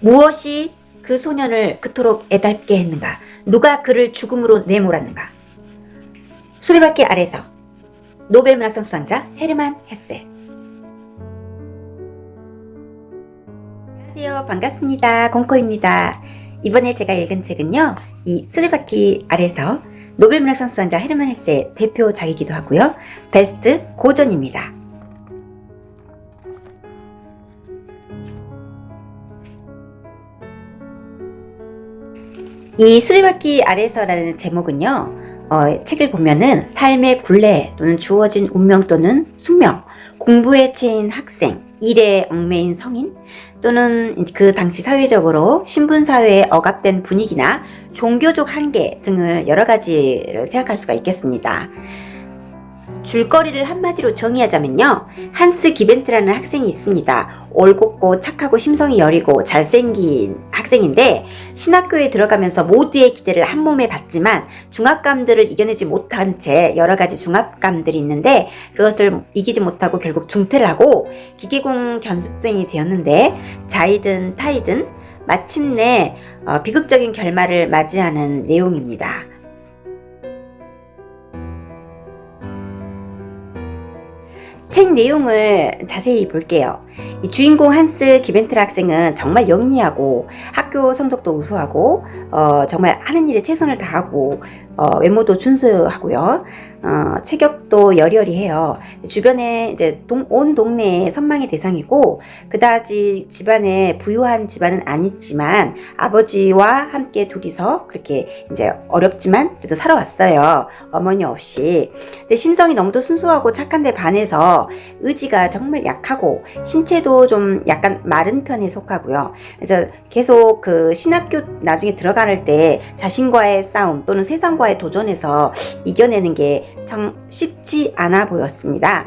무엇이 그 소년을 그토록 애달게 했는가? 누가 그를 죽음으로 내몰았는가? 수리바퀴 아래서 노벨 문학상 수상자 헤르만 헤세. 안녕하세요. 반갑습니다. 공코입니다. 이번에 제가 읽은 책은요. 이 수리바퀴 아래서 노벨 문학상 수상자 헤르만 헤세 대표작이기도 하고요. 베스트 고전입니다. 이 수리바퀴 아래서라는 제목은요, 어, 책을 보면은 삶의 굴레 또는 주어진 운명 또는 숙명, 공부에 채인 학생, 일에 얽매인 성인, 또는 그 당시 사회적으로 신분사회에 억압된 분위기나 종교적 한계 등을 여러 가지를 생각할 수가 있겠습니다. 줄거리를 한마디로 정의하자면요. 한스 기벤트라는 학생이 있습니다. 올곧고 착하고 심성이 여리고 잘생긴 학생인데 신학교에 들어가면서 모두의 기대를 한 몸에 받지만 중압감들을 이겨내지 못한 채 여러 가지 중압감들이 있는데 그것을 이기지 못하고 결국 중퇴를 하고 기계공 견습생이 되었는데 자이든 타이든 마침내 어, 비극적인 결말을 맞이하는 내용입니다. 책 내용을 자세히 볼게요. 이 주인공 한스 기벤트라 학생은 정말 영리하고 학교 성적도 우수하고 어, 정말 하는 일에 최선을 다하고 어, 외모도 준수하고요. 어, 체격도 여리여리해요. 주변에 이제 동, 온 동네의 선망의 대상이고 그다지 집안에 부유한 집안은 아니지만 아버지와 함께 둘이서 그렇게 이제 어렵지만 그래도 살아왔어요. 어머니 없이. 근데 심성이 너무도 순수하고 착한데 반해서 의지가 정말 약하고 신 체도 좀 약간 마른 편에 속하고요. 그래서 계속 그 신학교 나중에 들어갈 때 자신과의 싸움 또는 세상과의 도전에서 이겨내는 게 참 쉽지 않아 보였습니다.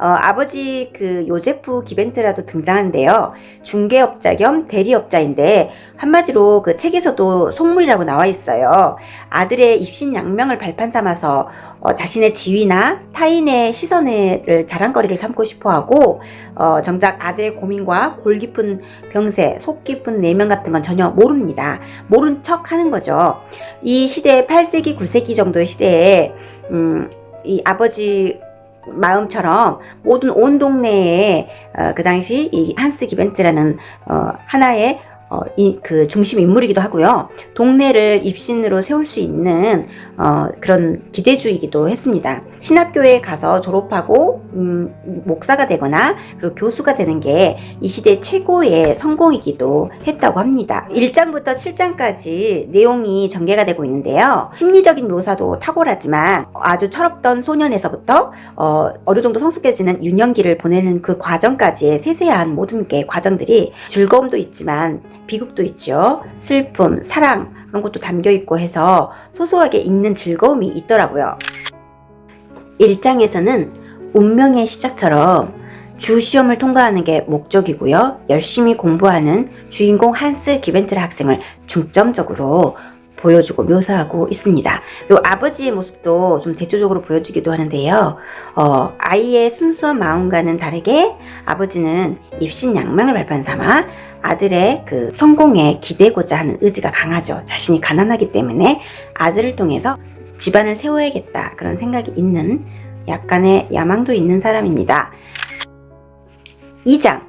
어, 아버지 그 요제프 기벤트라도 등장하는데요. 중개업자 겸 대리업자인데 한마디로 그 책에서도 속물이라고 나와 있어요. 아들의 입신양명을 발판 삼아서 어, 자신의 지위나 타인의 시선을 자랑거리를 삼고 싶어하고 어, 정작 아들의 고민과 골 깊은 병세, 속 깊은 내면 같은 건 전혀 모릅니다. 모른 척 하는 거죠. 이 시대 8세기, 9세기 정도의 시대에 음, 이 아버지 마음처럼 모든 온 동네에 어, 그 당시 이 한스 기벤트라는 어, 하나의 어, 이, 그 중심 인물이기도 하고요. 동네를 입신으로 세울 수 있는 어, 그런 기대주의이기도 했습니다. 신학교에 가서 졸업하고 음, 목사가 되거나 그리고 교수가 되는 게 이 시대 최고의 성공이기도 했다고 합니다. 1장부터 7장까지 내용이 전개가 되고 있는데요. 심리적인 묘사도 탁월하지만 아주 철없던 소년에서부터 어, 어느 정도 성숙해지는 유년기를 보내는 그 과정까지의 세세한 모든 게 과정들이 즐거움도 있지만 비극도 있죠. 슬픔, 사랑 그런 것도 담겨 있고 해서 소소하게 읽는 즐거움이 있더라고요. 1장에서는 운명의 시작처럼 주 시험을 통과하는 게 목적이고요. 열심히 공부하는 주인공 한스 기벤트라 학생을 중점적으로 보여주고 묘사하고 있습니다. 그리고 아버지의 모습도 좀 대조적으로 보여주기도 하는데요. 어, 아이의 순수한 마음과는 다르게 아버지는 입신양명을 발판 삼아 아들의 그 성공에 기대고자 하는 의지가 강하죠. 자신이 가난하기 때문에 아들을 통해서 집안을 세워야겠다 그런 생각이 있는 약간의 야망도 있는 사람입니다. 2장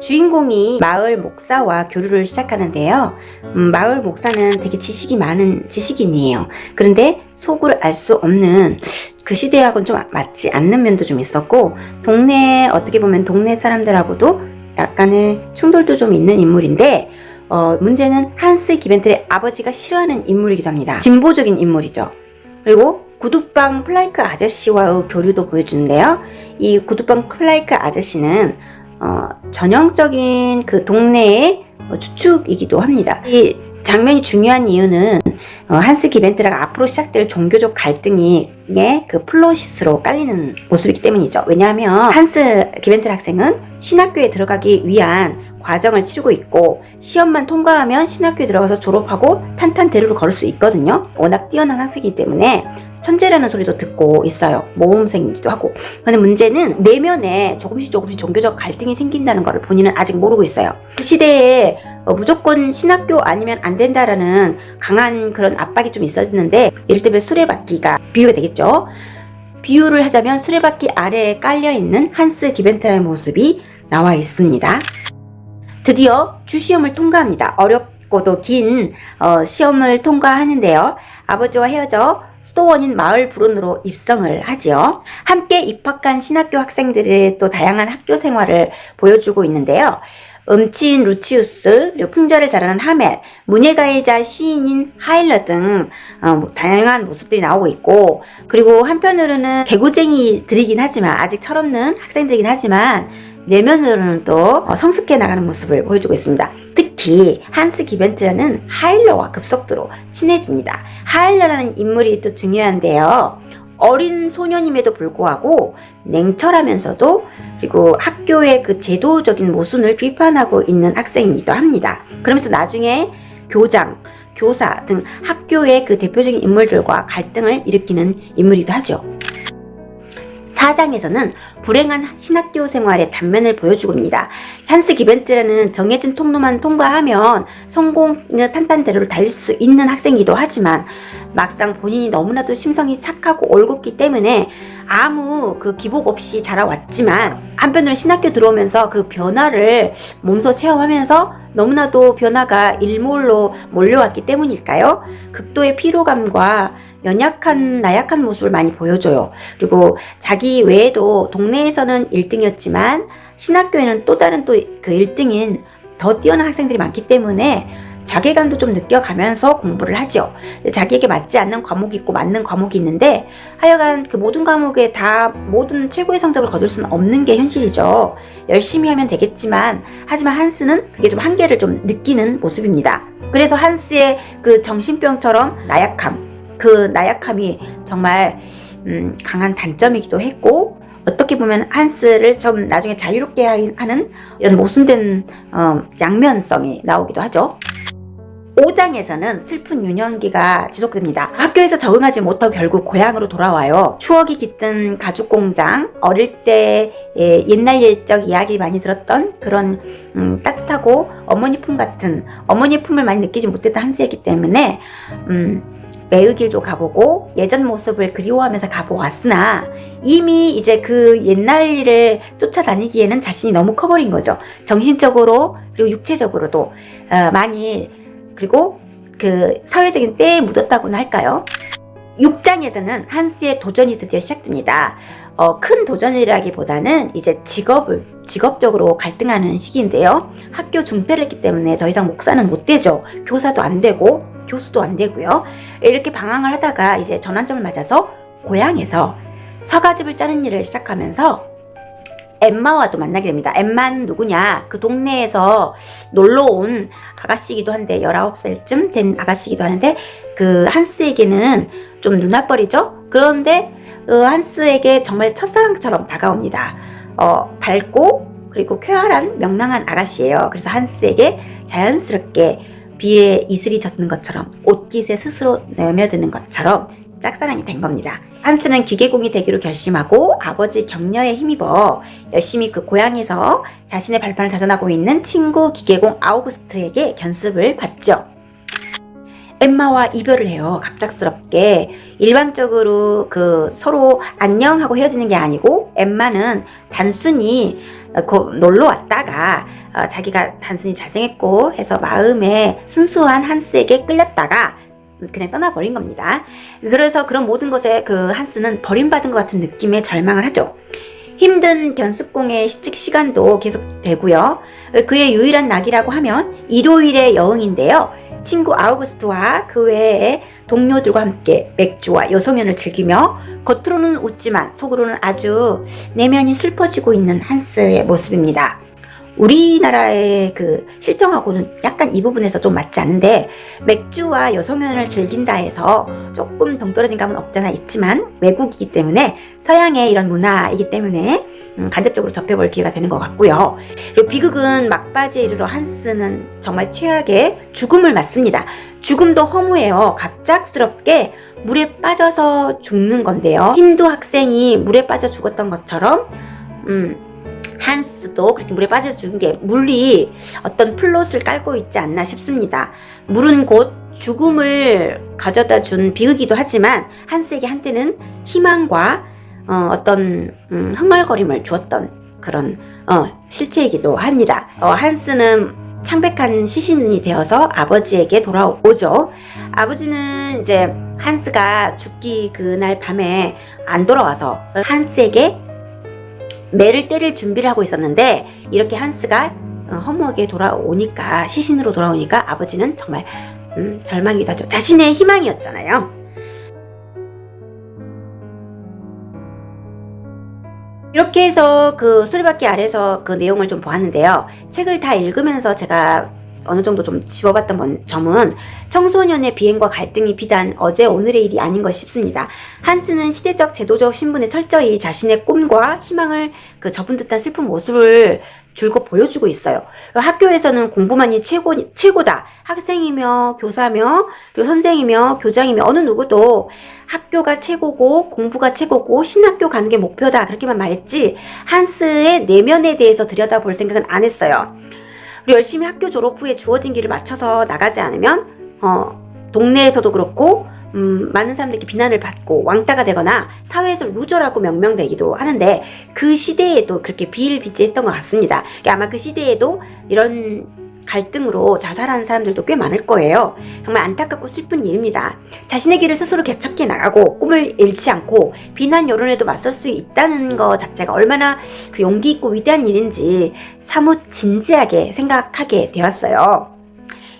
주인공이 마을 목사와 교류를 시작하는데요. 음, 마을 목사는 되게 지식이 많은 지식인이에요. 그런데 속을 알 수 없는 그 시대하고는 좀 맞지 않는 면도 좀 있었고 동네 어떻게 보면 동네 사람들하고도 약간의 충돌도 좀 있는 인물인데 어, 문제는 한스 기벤트의 아버지가 싫어하는 인물이기도 합니다. 진보적인 인물이죠. 그리고 구두방 플라이크 아저씨와의 교류도 보여주는데요. 이 구두방 플라이크 아저씨는 어, 전형적인 그 동네의 어, 추축이기도 합니다. 이 장면이 중요한 이유는 어, 한스 기벤트라가 앞으로 시작될 종교적 갈등이 그 플로시스로 깔리는 모습이기 때문이죠. 왜냐하면 한스 기벤트라 학생은 신학교에 들어가기 위한 과정을 치르고 있고 시험만 통과하면 신학교에 들어가서 졸업하고 탄탄대로를 걸을 수 있거든요. 워낙 뛰어난 학생이기 때문에 천재라는 소리도 듣고 있어요. 모범생이기도 하고. 근데 문제는 내면에 조금씩 조금씩 종교적 갈등이 생긴다는 것을 본인은 아직 모르고 있어요. 그 시대에 어, 무조건 신학교 아니면 안 된다라는 강한 그런 압박이 좀 있었는데 이를테면 수레바퀴가 비유가 되겠죠. 비유를 하자면 수레바퀴 아래에 깔려 있는 한스 기벤트라의 모습이 나와 있습니다. 드디어 주시험을 통과합니다. 어렵고도 긴 어, 시험을 통과하는데요. 아버지와 헤어져 수도원인 마을 불운으로 입성을 하지요. 함께 입학한 신학교 학생들의 또 다양한 학교 생활을 보여주고 있는데요. 음치인 루치우스, 그리고 풍자를 잘하는 하멜, 문예가이자 시인인 하일러 등 어, 뭐 다양한 모습들이 나오고 있고 그리고 한편으로는 개구쟁이들이긴 하지만 아직 철없는 학생들이긴 하지만 내면으로는 또 어, 성숙해 나가는 모습을 보여주고 있습니다. 특히 한스 기벤트라는 하일러와 급속도로 친해집니다. 하일러라는 인물이 또 중요한데요. 어린 소년임에도 불구하고 냉철하면서도 그리고 학교의 그 제도적인 모순을 비판하고 있는 학생이기도 합니다. 그러면서 나중에 교장, 교사 등 학교의 그 대표적인 인물들과 갈등을 일으키는 인물이기도 하죠. 4장에서는 불행한 신학교 생활의 단면을 보여주고 있습니다. 한스 기벤트라는 정해진 통로만 통과하면 성공의 탄탄대로를 달릴 수 있는 학생이기도 하지만 막상 본인이 너무나도 심성이 착하고 올곧기 때문에 아무 그 기복 없이 자라왔지만 한편으로 신학교 들어오면서 그 변화를 몸소 체험하면서 너무나도 변화가 일몰로 몰려왔기 때문일까요? 극도의 피로감과 연약한 나약한 모습을 많이 보여줘요. 그리고 자기 외에도 동네에서는 1등이었지만 신학교에는 또 다른 또 그 1등인 더 뛰어난 학생들이 많기 때문에 자괴감도 좀 느껴가면서 공부를 하죠. 자기에게 맞지 않는 과목이 있고 맞는 과목이 있는데 하여간 그 모든 과목에 다 모든 최고의 성적을 거둘 수는 없는 게 현실이죠. 열심히 하면 되겠지만 하지만 한스는 그게 좀 한계를 좀 느끼는 모습입니다. 그래서 한스의 그 정신병처럼 나약함, 그 나약함이 정말 음, 강한 단점이기도 했고 어떻게 보면 한스를 좀 나중에 자유롭게 하는 이런 모순된 어, 양면성이 나오기도 하죠. 5장에서는 슬픈 유년기가 지속됩니다. 학교에서 적응하지 못하고 결국 고향으로 돌아와요. 추억이 깃든 가죽 공장, 어릴 때 예, 옛날 옛적 이야기 많이 들었던 그런 음, 따뜻하고 어머니 품 같은 어머니 품을 많이 느끼지 못했던 한스였기 때문에 음, 매의길도 가보고 예전 모습을 그리워하면서 가보았으나 이미 이제 그 옛날 일을 쫓아다니기에는 자신이 너무 커버린 거죠. 정신적으로 그리고 육체적으로도 어, 많이 그리고 그 사회적인 때에 묻었다고나 할까요? 6장에서는 한스의 도전이 드디어 시작됩니다. 어, 큰 도전이라기보다는 이제 직업을 직업적으로 갈등하는 시기인데요. 학교 중퇴를 했기 때문에 더 이상 목사는 못 되죠. 교사도 안 되고 교수도 안 되고요. 이렇게 방황을 하다가 이제 전환점을 맞아서 고향에서 서가집을 짜는 일을 시작하면서 엠마와도 만나게 됩니다. 엠마는 누구냐? 그 동네에서 놀러 온 아가씨이기도 한데 19살쯤 된 아가씨이기도 하는데 그 한스에게는 좀 눈앞벌이죠? 그런데 어, 한스에게 정말 첫사랑처럼 다가옵니다. 어, 밝고 그리고 쾌활한 명랑한 아가씨예요. 그래서 한스에게 자연스럽게 비에 이슬이 젖는 것처럼 옷깃에 스스로 내며드는 것처럼 짝사랑이 된 겁니다. 한스는 기계공이 되기로 결심하고 아버지 격려에 힘입어 열심히 그 고향에서 자신의 발판을 다져나고 있는 친구 기계공 아우구스트에게 견습을 받죠. 엠마와 이별을 해요. 갑작스럽게. 일반적으로 그 서로 안녕하고 헤어지는 게 아니고 엠마는 단순히 그 놀러 왔다가 어, 자기가 단순히 잘생겼고 해서 마음에 순수한 한스에게 끌렸다가 그냥 떠나버린 겁니다. 그래서 그런 모든 것에 그 한스는 버림받은 것 같은 느낌에 절망을 하죠. 힘든 견습공의 시- 시간도 계속 되고요. 그의 유일한 낙이라고 하면 일요일의 여흥인데요. 친구 아우구스트와 그 외의 동료들과 함께 맥주와 여성연을 즐기며 겉으로는 웃지만 속으로는 아주 내면이 슬퍼지고 있는 한스의 모습입니다. 우리나라의 그 실정하고는 약간 이 부분에서 좀 맞지 않는데 맥주와 여성연을 즐긴다 해서 조금 동떨어진 감은 없잖아 있지만 외국이기 때문에 서양의 이런 문화이기 때문에 음, 간접적으로 접해볼 기회가 되는 것 같고요. 그리고 비극은 막바지에 이르러 한스는 정말 최악의 죽음을 맞습니다. 죽음도 허무해요. 갑작스럽게 물에 빠져서 죽는 건데요. 힌두 학생이 물에 빠져 죽었던 것처럼 음, 한스 도 아버지도 그렇게 물에 빠져 죽은 게 물이 어떤 플롯을 깔고 있지 않나 싶습니다. 물은 곧 죽음을 가져다 준 비극이기도 하지만 한스에게 한때는 희망과 어, 떤 흥얼거림을 주었던 그런 어, 실체이기도 합니다. 어, 한스는 창백한 시신이 되어서 아버지에게 돌아오죠. 아버지는 이제 한스가 죽기 그날 밤에 안 돌아와서 한스에게 매를 때릴 준비를 하고 있었는데 이렇게 한스가 어, 허무하게 돌아오니까 시신으로 돌아오니까 아버지는 정말 음, 절망이다. 자신의 희망이었잖아요. 이렇게 해서 그 수리바퀴 아래서 그 내용을 좀 보았는데요. 책을 다 읽으면서 제가 어느 정도 좀 집어봤던 건- 점은 청소년의 비행과 갈등이 비단 어제 오늘의 일이 아닌 것 싶습니다. 한스는 시대적 제도적 신분에 철저히 자신의 꿈과 희망을 그 접은 듯한 슬픈 모습을 줄곧 보여주고 있어요. 학교에서는 공부만이 최고, 최고다. 학생이며 교사며 그리고 선생이며 교장이며 어느 누구도 학교가 최고고 공부가 최고고 신학교 가는 게 목표다. 그렇게만 말했지 한스의 내면에 대해서 들여다볼 생각은 안 했어요. 그리고 열심히 학교 졸업 후에 주어진 길을 맞춰서 나가지 않으면 어, 동네에서도 그렇고 음, 많은 사람들에게 비난을 받고 왕따가 되거나 사회에서 루저라고 명명되기도 하는데 그 시대에도 그렇게 비일비재했던 것 같습니다. 그러니까 아마 그 시대에도 이런 갈등으로 자살하는 사람들도 꽤 많을 거예요. 정말 안타깝고 슬픈 일입니다. 자신의 길을 스스로 개척해 나가고 꿈을 잃지 않고 비난 여론에도 맞설 수 있다는 것 자체가 얼마나 그 용기 있고 위대한 일인지 사뭇 진지하게 생각하게 되었어요.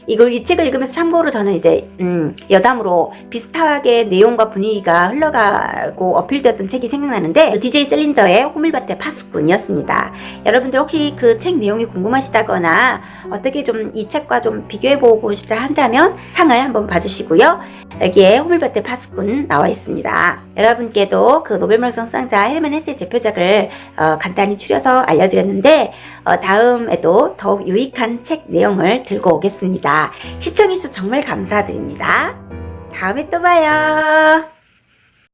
이걸 이 책을 읽으면서 참고로 저는 이제 음, 여담으로 비슷하게 내용과 분위기가 흘러가고 어필되었던 책이 생각나는데 DJ 셀린저의 호밀밭의 파수꾼이었습니다. 여러분들 혹시 그 책 내용이 궁금하시다거나 어떻게 좀 이 책과 좀 비교해보고 싶다 한다면 창을 한번 봐주시고요. 여기에 호밀밭의 파수꾼 나와 있습니다. 여러분께도 그 노벨문학상 수상자 헬멘 헤스의 대표작을 어, 간단히 추려서 알려드렸는데 어, 다음에도 더욱 유익한 책 내용을 들고 오겠습니다. 시청해주셔서 정말 감사드립니다. 다음에 또 봐요.